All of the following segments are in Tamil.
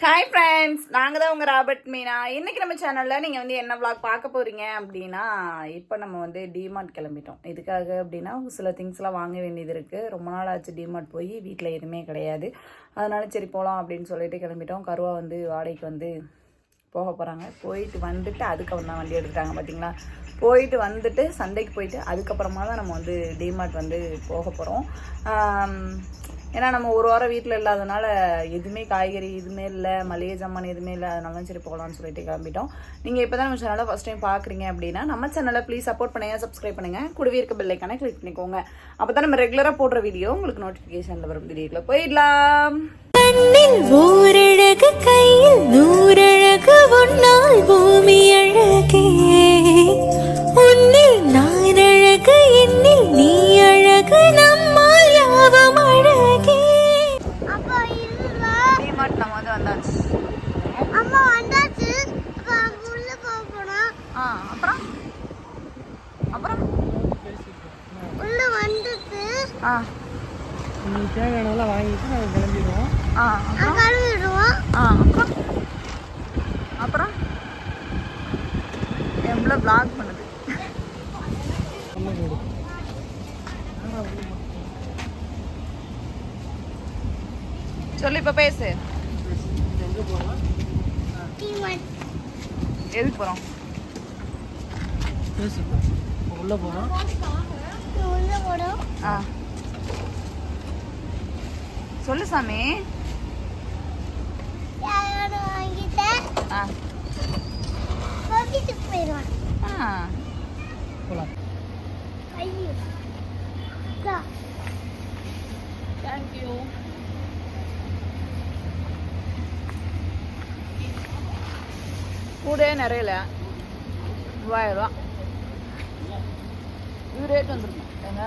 ஹாய் ஃப்ரெண்ட்ஸ் நாங்கள் தான் உங்கள் ராபர்ட் மீனா. இன்றைக்கி நம்ம சேனலில் நீங்கள் வந்து என்ன விளாக் பார்க்க போகிறீங்க அப்படின்னா இப்போ நம்ம வந்து டிமார்ட் கிளம்பிட்டோம். எதுக்காக அப்படின்னா சில திங்ஸ்லாம் வாங்க வேண்டியது இருக்குது ரொம்ப நாள் ஆச்சு டிமார்ட் போய் வீட்டில் எதுவுமே கிடையாது. அதனால சரி போகலாம் அப்படின்னு சொல்லிட்டு கிளம்பிட்டோம். கருவா வந்து வாடகைக்கு வந்து போக போகிறாங்க போயிட்டு வந்துட்டு அதுக்கப்புறம் தான் வண்டி எடுத்துட்டாங்க பார்த்தீங்களா போயிட்டு வந்துட்டு சண்டைக்கு போயிட்டு அதுக்கப்புறமா தான் நம்ம வந்து டிமார்ட் வந்து போக போகிறோம் ஏன்னா நம்ம ஒரு வாரம் வீட்டில் இல்லாதனால எதுவுமே காய்கறி எதுவுமே இல்லை மளிகை ஜாமான் எதுவுமே இல்லை அதனால சரி போகலான்னு சொல்லிட்டு கிளம்பிட்டோம். நீங்கள் இப்போ தான் நம்ம சேனலை ஃபஸ்ட் டைம் பார்க்குறீங்க அப்படின்னா நம்ம சேனலை ப்ளீஸ் சப்போர்ட் பண்ணுங்கள் சப்ஸ்கிரைப் பண்ணுங்கள் கூடவே இருக்க பெல்லைக்கான கிளிக் பண்ணிக்கோங்க. அப்போ தான் நம்ம ரெகுலராக போடுற வீடியோ உங்களுக்கு நோட்டிஃபிகேஷனில் வரும். வீடியோக்குள்ள போயிடலாம். கண்ணில் ஓரழகு கையில் நூறழகு உன்னால் பூமி அழகே. ஆ. உங்களுக்கு தேவையானதெல்லாம் வாங்கிட்டு நாங்கள் கிளம்பிடுவோம். ஆ ஆ அப்புறம்? அப்புறம்? எவ்வளோ பிளாக் பண்ணுது. சொல்லு இப்போ பேசு. எதுக்கு போகிறோம் பேசிப்போம் உள்ளே போகிறோம் உள்ள போறோம். ஆ சொல்லு சாமி யாரோட வாங்கிட்டேன் ஆ கோபிச்சுக்கு போயிடுவான் ஆ போகலாம் ஐயோ. அக்கா, தேங்க்யூ கூட நிறையல. மூவாயிரம் ரூபா. இது ரேட் வந்துருக்கும். ஏங்க?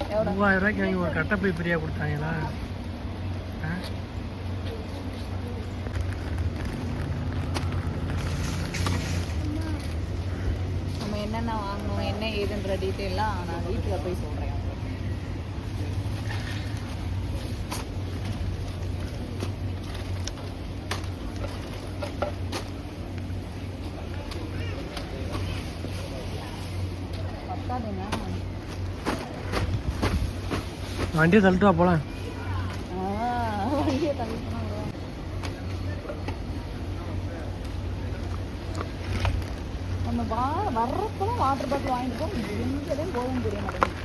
மூவாயிரம் ரூபாய்க்கு வாங்கி ஒரு கட்டை போய் ஃப்ரீயாக கொடுத்தாங்களா ஆ? நம்ம என்னென்ன வாங்கணும் என்ன ஏதுன்ற டீட்டெயிலாம் நான் வீட்டில் போய் சொல்கிறேன் வண்டியை தள்ளிட்டு போகலாம். நம்ம வா வர்றப்பெல்லாம் வாட்டர் பாட்டில் வாங்கிட்டு போய் எங்கேயும் போகவும் தெரிய மாட்டேங்குது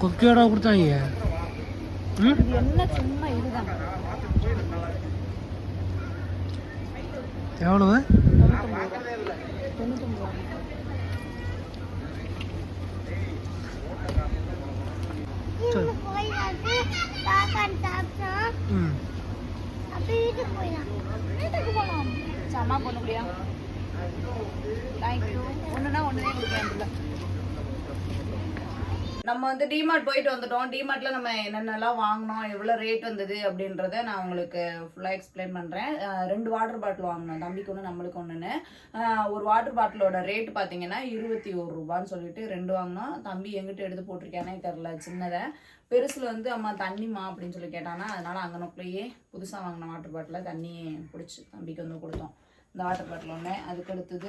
கொக்கியோட கொடுத்தாங்க. என்ன சும்மா இதுதான் எவ்வளவு தொண்ணூத்தொம்பது ரூபா இங்க போயிடாது தாக்கான் தாத்தா ம் அப்ப வீட்டுக்கு போயிடலாம் வீட்டுக்கு போகலாம் சம்மா பண்ண முடியா? தேங்க்யூ ஒன்றுனா ஒன்றுனே கொடுக்கலாம் நம்ம வந்து டிமார்ட் போயிட்டு வந்துட்டோம். டிமார்ட்ல நம்ம என்னென்னலாம் வாங்கினோம் எவ்வளோ ரேட் வந்தது அப்படின்றத நான் உங்களுக்கு ஃபுல்லாக எக்ஸ்பிளைன் பண்ணுறேன் ரெண்டு வாட்டர் பாட்டில் வாங்கினோம். தம்பிக்கு ஒன்று நம்மளுக்கு ஒன்றுன்னு ஒரு வாட்டர் பாட்டிலோட ரேட் பார்த்தீங்கன்னா இருபத்தி ஒரு ரூபான்னு சொல்லிட்டு ரெண்டு வாங்கினோம். தம்பி எங்கிட்ட எடுத்து போட்டிருக்கேனே தெரில சின்னதை. பெருசில் வந்து அம்மா தண்ணிமா அப்படின்னு சொல்லி கேட்டானா. அதனால அங்கனக்குள்ளேயே புதுசாக வாங்கின வாட்டர் பாட்டில் தண்ணி பிடிச்சி தம்பிக்கு வந்து கொடுத்தோம். இந்த வாட்டர் பாட்டில் ஒன்று அதுக்கடுத்தது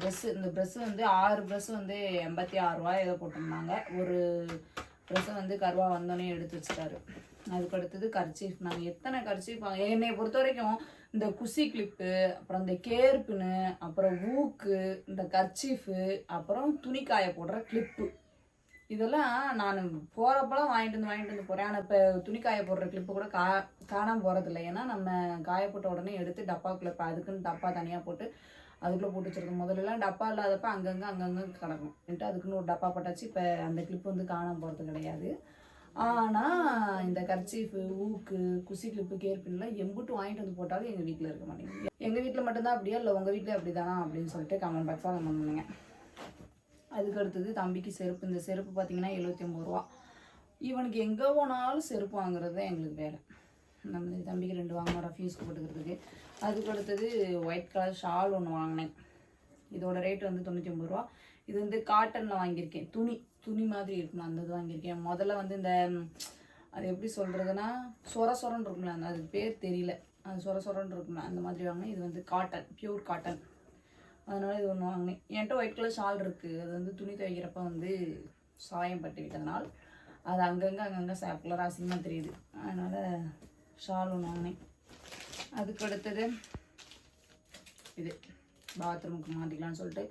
ப்ரெஸ்ஸு இந்த ப்ரெஸ்ஸு வந்து ஆறு ப்ரெஸ்ஸு வந்து எண்பத்தி ஆறு ரூபா ஏதோ போட்டிருந்தாங்க. ஒரு ப்ரெஸ்ஸு வந்து கருவா வந்தோடனே எடுத்து வச்சிட்டாரு. அதுக்கடுத்தது கர்ச்சீஃப் நாங்கள் எத்தனை கர்ச்சீஃப் என்னை பொறுத்த வரைக்கும் இந்த குசி கிளிப்பு அப்புறம் இந்த கேர்ப்புன்னு அப்புறம் ஊக்கு இந்த கர்ச்சீஃபு அப்புறம் துணிக்காய போடுற கிளிப்பு இதெல்லாம் நான் போகிறப்பெல்லாம் வாங்கிட்டு வந்து வாங்கிட்டு வந்து போகிறேன் ஆனால் இப்போ துணி காய போடுற கிளிப்பு கூட கா காணாமல் போகிறதில்ல ஏன்னா நம்ம காய உடனே எடுத்து டப்பாக்குள்ளே இப்போ அதுக்குன்னு டப்பா தனியாக போட்டு அதுக்குள்ளே போட்டு வச்சுருக்கோம் முதல்லலாம் டப்பா இல்லாதப்போ அங்கங்கே அங்கங்கே கிடக்கும். என்கிட்ட அதுக்குன்னு ஒரு டப்பா பட்டாச்சு. இப்போ அந்த கிளிப் வந்து காணாமல் போகிறது கிடையாது. ஆனால் இந்த கர்ச்சீஃபு ஊக்கு குசி கிளிப்பு கேர்பின்லாம் எம்புட்டு வாங்கிட்டு வந்து போட்டாலும் எங்கள் வீட்டில் இருக்க மாட்டேங்குது. எங்கள் வீட்டில் மட்டும்தான் அப்படியா? இல்லை உங்கள் வீட்டில் அப்படி தானா அப்படின்னு சொல்லிட்டு கமெண்ட் பாக்ஸாக கமெண்ட் பண்ணுங்கள் அதுக்கு அடுத்தது தம்பிக்கு செருப்பு. இந்த செருப்பு பார்த்தீங்கன்னா எழுபத்தி ஒம்பது ரூபா. இவனுக்கு எங்கே போனாலும் செருப்பு வாங்குறது தான் எங்களுக்கு வேலை. நம்ம தம்பிக்கு ரெண்டு வாங்கினோம் ரஃப்யூஸ்க்கு போட்டுக்கிறதுக்கு. அதுக்கு அடுத்தது ஒயிட் கலர் ஷால் ஒன்று வாங்கினேன். இதோட ரேட் வந்து தொண்ணூற்றி ஒம்பது ரூபா. இது வந்து காட்டனில் வாங்கியிருக்கேன். துணி துணி மாதிரி இருக்கணும் அந்த இது வாங்கியிருக்கேன். முதல்ல வந்து இந்த அது எப்படி சொல்கிறதுனா சொர சொரன்னு இருக்கும்ல அந்த அது பேர் தெரியல. அது சொர சொரன்னு இருக்கும்ல அந்த மாதிரி வாங்கினேன். இது வந்து காட்டன் பியூர் காட்டன் அதனால் இது ஒன்று வாங்கினேன். என்கிட்ட ஒயிட் கலர் ஷால் இருக்குது அது வந்து துணி துவைக்கிறப்ப வந்து சாயம் பட்டு விட்டதுனால் அது அங்கங்கே அங்கங்கே சாப்பிடலாம் அசிங்கமாக தெரியுது. அதனால் ஷால் ஒன்று வாங்கினேன். அதுக்கு அடுத்தது இது பாத்ரூமுக்கு மாட்டிக்கலாம்னு சொல்லிட்டு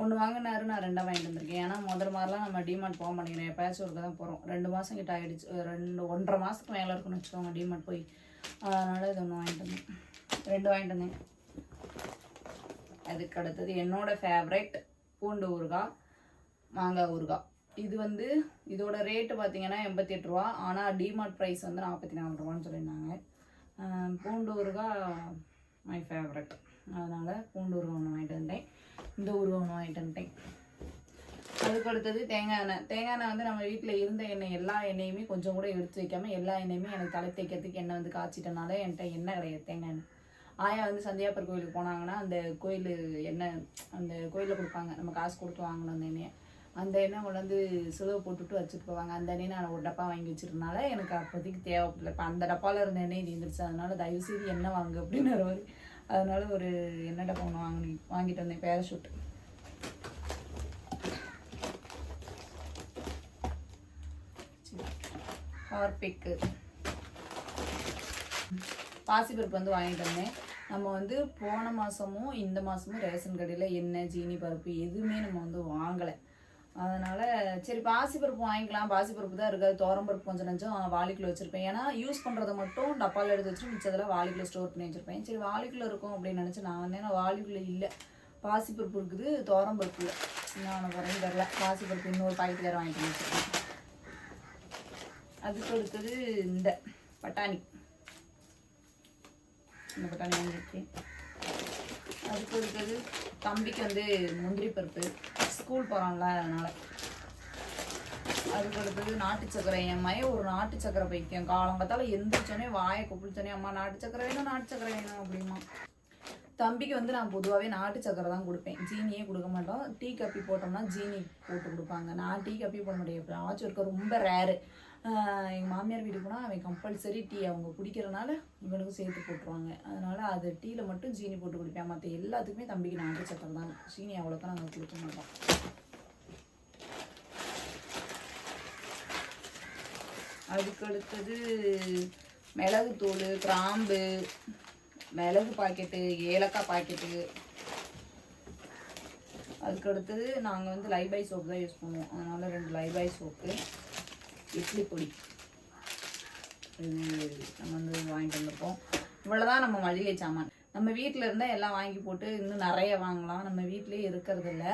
ஒன்று வாங்கினாரு. நான் ரெண்டாக வாங்கிட்டு வந்திருக்கேன். ஏன்னா முதல் மாதிரிலாம் நம்ம டிமார்ட் போக மாட்டேங்கிறேன் எப்பயாச்சும் ஒருக்க தான் போகிறோம் ரெண்டு மாதம் கிட்ட ஆகிடுச்சு ரெண்டு ஒன்றரை மாதத்துக்கு மேலே இருக்குன்னு வச்சுக்கோங்க டிமார்ட் போய். அதனால் இது ஒன்று வாங்கிட்டு வந்தேன். ரெண்டு வாங்கிட்டு வந்தேன். அதுக்கு அடுத்தது என்னோட ஃபேவரட் பூண்டு ஊறுகாய் மாங்காய் ஊறுகாய் இது வந்து இதோட ரேட்டு பார்த்தீங்கன்னா எண்பத்தி எட்டு ரூபா. ஆனால் டிமார்ட் ப்ரைஸ் வந்து நாற்பத்தி நாலு ரூபான்னு சொல்லியிருந்தாங்க. பூண்டு ஊறுகாய் மை ஃபேவரட் அதனால் பூண்டு ஊறுகாய் ஒன்று வாங்கிட்டு வந்தேன் இந்த ஊறுகாய் ஒன்று வாங்கிட்டு வந்துட்டேன். அதுக்கு அடுத்தது தேங்காய் எண்ணெய். தேங்காய் எண்ணெய் வந்து நம்ம வீட்டில் இருந்த எண்ணெய் எல்லா எண்ணெயுமே கொஞ்சம் கூட எடுத்து வைக்காமல் எல்லா எண்ணெயுமே எனக்கு தலை தேய்க்கிறதுக்கு எண்ணெய் வந்து காய்ச்சிட்டனால என்கிட்ட எண்ணெய் கிடையாது தேங்காய் எண்ணெய். ஆயா வந்து சந்தியாப்பர் கோயிலுக்கு போனாங்கன்னா அந்த கோயில் எண்ணெய் அந்த கோயிலில் கொடுப்பாங்க. நம்ம காசு கொடுத்து வாங்கணும் அந்த எண்ணெயை. அந்த எண்ணெய் கொண்டு வந்து சிலுவை போட்டுட்டு வச்சுட்டு போவாங்க. அந்த எண்ணெய் நான் ஒரு டப்பா வாங்கி வச்சிருந்தனால எனக்கு அப்போதைக்கு தேவைப்படல. இப்போ அந்த டப்பாவில் இருந்த எண்ணெய் தீர்ந்துருச்சு அதனால தயவு செய்து எண்ணெய் வாங்க அப்படின்னு வருவார் அதனால ஒரு எண்ணெய் டப்பா ஒன்று வாங்கி வாங்கிட்டு வந்தேன். பேராஷூட் ஹார்பிக்கு பாசிப்பருப்பு வந்து வாங்கிட்டு வந்தேன். நம்ம வந்து போன மாதமும் இந்த மாதமும் ரேஷன் கடையில் எண்ணெய் ஜீனி பருப்பு எதுவுமே நம்ம வந்து வாங்கலை. அதனால் சரி பாசிப்பருப்பு வாங்கிக்கலாம். பாசிப்பருப்பு தான் இருக்காது. பருப்பு கொஞ்சம் நஞ்சம் வாளிக்குள்ள வச்சுருப்பேன். ஏன்னா யூஸ் பண்ணுறதை மட்டும் டப்பாவில் எடுத்து வச்சு மிச்சதெல்லாம் வாளிக்குள்ள ஸ்டோர் பண்ணி வச்சுருப்பேன். சரி வாளிக்குள்ள இருக்கும் அப்படின்னு நினச்சி நான் வந்து நான் வாளிக்குள்ள இல்லை. பாசிப்பருப்பு இருக்குது பருப்பு. இல்லை நான் வரேன் தெரில. பாசிப்பருப்பு இன்னொரு பாக்கெட் வேறு வாங்கிட்டு வச்சுருக்கேன். அதுக்கு அடுத்தது இந்த பட்டாணி. இந்த பட்டாணி வாங்கியிருக்கேன். அதுக்கு அடுத்தது தம்பிக்கு வந்து முந்திரி பருப்பு. ஸ்கூல் போகிறான்ல அதனால். அதுக்கு அடுத்தது நாட்டு சக்கரை. என் மைய ஒரு நாட்டு சக்கரை பைத்தியம். காலங்கத்தால எந்திரிச்சோன்னே வாயை குப்பிடிச்சோன்னே அம்மா நாட்டு சக்கரை வேணும் நாட்டு சக்கரை வேணும் அப்படிமா தம்பிக்கு வந்து நான் பொதுவாகவே நாட்டு சக்கரை தான் கொடுப்பேன். ஜீனியே கொடுக்க மாட்டோம். டீ காப்பி போட்டோம்னா ஜீனி போட்டு கொடுப்பாங்க. நான் டீ காப்பி போட முடியும் ஆச்சு இருக்க ரொம்ப ரேரு எங்கள் மாமியார் வீட்டுக்கு போனால் அவன் கம்பல்சரி டீ அவங்க குடிக்கிறனால இவனுக்கும் சேர்த்து போட்டுருவாங்க. அதனால அது டீயில் மட்டும் ஜீனி போட்டு குடிப்பேன். மற்ற எல்லாத்துக்குமே தம்பிக்கு நாட்டு சக்கரை தான். சீனி அவ்வளோக்கா நாங்கள் கொடுக்க மாட்டோம். அதுக்கு அடுத்தது மிளகுத்தூள் கிராம்பு மிளகு பாக்கெட்டு ஏலக்காய் பாக்கெட்டு. அதுக்கு அடுத்தது நாங்கள் வந்து லைபாய் சோப்பு தான் யூஸ் பண்ணுவோம். அதனால் ரெண்டு லைபாய் சோப்பு இட்லி பொடி. இது நம்ம வந்து வாங்கிட்டு வந்திருக்கோம். இவ்வளோதான் நம்ம மளிகை சாமான். நம்ம வீட்டில் இருந்தால் எல்லாம் வாங்கி போட்டு இன்னும் நிறைய வாங்கலாம். நம்ம வீட்டிலேயே இருக்கிறதில்ல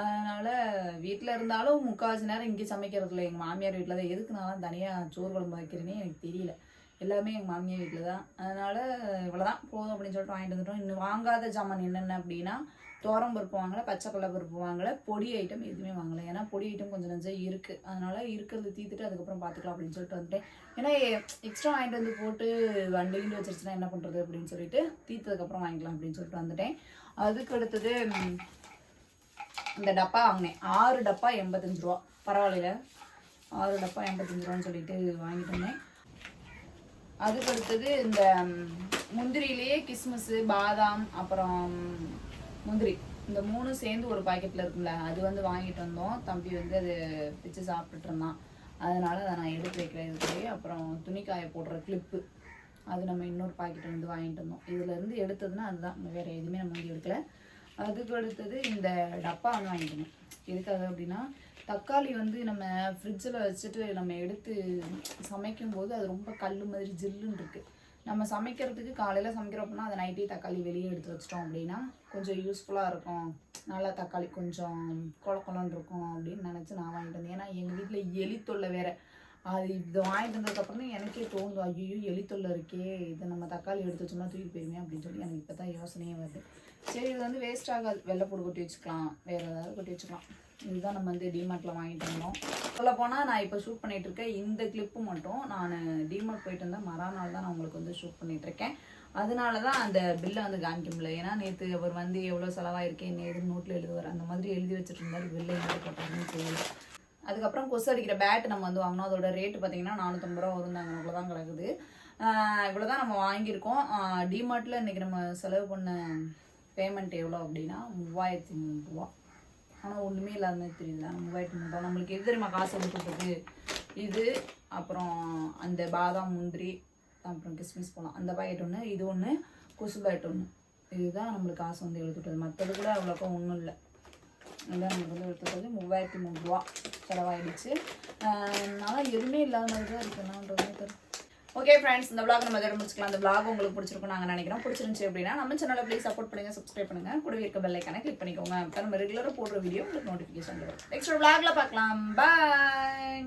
அதனால் வீட்டில் இருந்தாலும் முக்கால்வாசி நேரம் இங்கே சமைக்கிறது இல்லை. எங்கள் மாமியார் வீட்டில் தான் எதுக்குனாலும் தனியாக சோறு குழம்பு வைக்கிறேனே எனக்கு தெரியல. எல்லாமே எங்கள் மாமியார் வீட்டில் தான் அதனால் இவ்வளோதான் போதும் அப்படின்னு சொல்லிட்டு வாங்கிட்டு வந்துட்டோம். இன்னும் வாங்காத ஜாமான் என்னென்ன அப்படின்னா தோரம் பருப்பு வாங்கலை பச்சை கடலை பருப்பு வாங்கலை பொடி ஐட்டம் எதுவுமே வாங்கலை. ஏன்னா பொடி ஐட்டம் கொஞ்சம் நஞ்சம் இருக்குது அதனால் இருக்கிறது தீர்த்துட்டு அதுக்கப்புறம் பார்த்துக்கலாம் அப்படின்னு சொல்லிட்டு வந்துட்டேன். ஏன்னா எக்ஸ்ட்ரா வாங்கிட்டு வந்து போட்டு வண்டிகிண்டு வச்சிருச்சுன்னா என்ன பண்ணுறது அப்படின்னு சொல்லிட்டு தீர்த்ததுக்கப்புறம் வாங்கிக்கலாம் அப்படின்னு சொல்லிட்டு வந்துட்டேன். அதுக்கு அடுத்தது இந்த டப்பா வாங்கினேன். ஆறு டப்பா எண்பத்தஞ்சு ரூபா. பரவாயில்ல ஆறு டப்பா எண்பத்தஞ்சு ரூபான்னு சொல்லிட்டு வாங்கிட்டு வந்தேன். அதுக்கு அடுத்தது இந்த முந்திரியிலேயே கிஸ்மிஸ் பாதாம் அப்புறம் முந்திரி. இந்த மூணும் சேர்ந்து ஒரு பாக்கெட்டில் இருக்கும்ல அது வந்து வாங்கிட்டு வந்தோம். தம்பி வந்து அது பிச்சு சாப்பிட்டுட்டு இருந்தான். அதனால் அதை நான் எடுத்து வைக்கிறதுக்கு அப்புறம் துணிக்காயை போடுற கிளிப்பு அது நம்ம இன்னொரு பாக்கெட் வந்து வாங்கிட்டு வந்தோம். இதுலேருந்து எடுத்ததுன்னா அதுதான். வேறு எதுவுமே நம்ம வந்து எடுக்கல. அதுக்கு அடுத்தது இந்த டப்பா வந்து வாங்கிக்கணும் எதுக்காக அப்படின்னா தக்காளி வந்து நம்ம ஃப்ரிட்ஜில் வச்சுட்டு நம்ம எடுத்து சமைக்கும்போது அது ரொம்ப கல் மாதிரி ஜில்லுன்னு இருக்குது நம்ம சமைக்கிறதுக்கு காலையில் சமைக்கிறோம் அப்படின்னா அதை நைட்டே தக்காளி வெளியே எடுத்து வச்சிட்டோம் அப்படின்னா கொஞ்சம் யூஸ்ஃபுல்லாக இருக்கும். நல்லா தக்காளி கொஞ்சம் கொல கொலன்னு இருக்கும் அப்படின்னு நினச்சி நான் வாங்கிட்டு வந்தேன். ஏன்னா எங்கள் வீட்டில் எலி தொல்லை வேறு. அது இது வாங்கிட்டு வந்ததுக்கப்புறம் எனக்கே தோணும் ஐயோ எலித்தொல்லை இருக்கே இதை நம்ம தக்காளி எடுத்து வச்சோம்னா தூக்கி போயிருமே அப்படின்னு சொல்லி எனக்கு இப்போ தான் யோசனையே வருது. சரி இது வந்து வேஸ்ட் ஆகாது. வெள்ளைப்பூடு கொட்டி வச்சுக்கலாம். வேறு ஏதாவது கொட்டி வச்சுக்கலாம். இதுதான் நம்ம வந்து டிமார்ட்டில் வாங்கிட்டு வந்தோம். சொல்ல போனால் நான் இப்போ ஷூட் பண்ணிட்டு இருக்கேன் இந்த கிளிப்பு மட்டும் நான் டிமார்ட் போயிட்டு வந்தேன் மறுநாள் தான் நான் உங்களுக்கு வந்து ஷூட் பண்ணிட்டு இருக்கேன். அதனால தான் அந்த பில்லை வந்து காமிக்க முடியல ஏன்னா நேற்று அவர் வந்து எவ்வளோ செலவாயிருக்கு என்ன ஏதுன்னு நோட்டில் எழுதுவார். அந்த மாதிரி எழுதி வச்சுட்டு இருந்தாரு. பில்லை எழுதி போட்டாருன்னு தெரியல. அதுக்கப்புறம் கொசு அடிக்கிற பேட் நம்ம வந்து வாங்கினோம். அதோட ரேட்டு பார்த்தீங்கன்னா நானூற்றம்பது ரூபா வரும் தாங்க. அவ்வளோ தான் கிடக்குது. இவ்வளோ தான் நம்ம வாங்கியிருக்கோம். டிமார்ட்டில் இன்றைக்கி நம்ம செலவு பண்ண பேமெண்ட் எவ்வளோ அப்படின்னா மூவாயிரத்தி முந்நூறுரூவா ஆனால் ஒன்றுமே இல்லாத மாதிரி தெரியுது மூவாயிரத்தி முந்நூறுரூவா நம்மளுக்கு எது தெரியுமா? காசு கொடுத்துருக்கு இது அப்புறம் அந்த பாதாம் முந்திரி அப்புறம் கிஸ்மிஸ் போகலாம் அந்த பாக்கெட் ஒன்று இது ஒன்று கொசு பேட் ஒன்று இதுதான் நம்மளுக்கு காசு வந்து எழுத்துட்டது மற்றது கூட அவ்வளோக்கா ஒன்றும் இல்லை. இதான் நம்மளுக்கு வந்து எழுத்துட்டது மூவாயிரத்தி முந்நூறுரூவா செலவாயிடுச்சு. ஆனால் எதுவுமே இல்லாத மாதிரி தான் இருக்கு. என்னன்றது ஓகே ஃப்ரெண்ட்ஸ் இந்த விளாக் நம்ம இதோட முடிச்சுக்கலாம். இந்த விளாக் உங்களுக்கு பிடிச்சிருக்கும் நாங்கள் நினைக்கிறோம். பிடிச்சிருந்துச்சு அப்படின்னா நம்ம சேனலை ப்ளீஸ் சப்போர்ட் பண்ணுங்கள் சப்ஸ்கிரைப் பண்ணுங்கள் கூடவே இருக்க பெல் கிளிக் பண்ணிக்கோங்க. அப்போ நம்ம ரெகுலராக போடுற வீடியோ உங்களுக்கு நோட்டிஃபிகேஷன் வரும் நெக்ஸ்ட் விளாகில் பார்க்கலாம். பாய்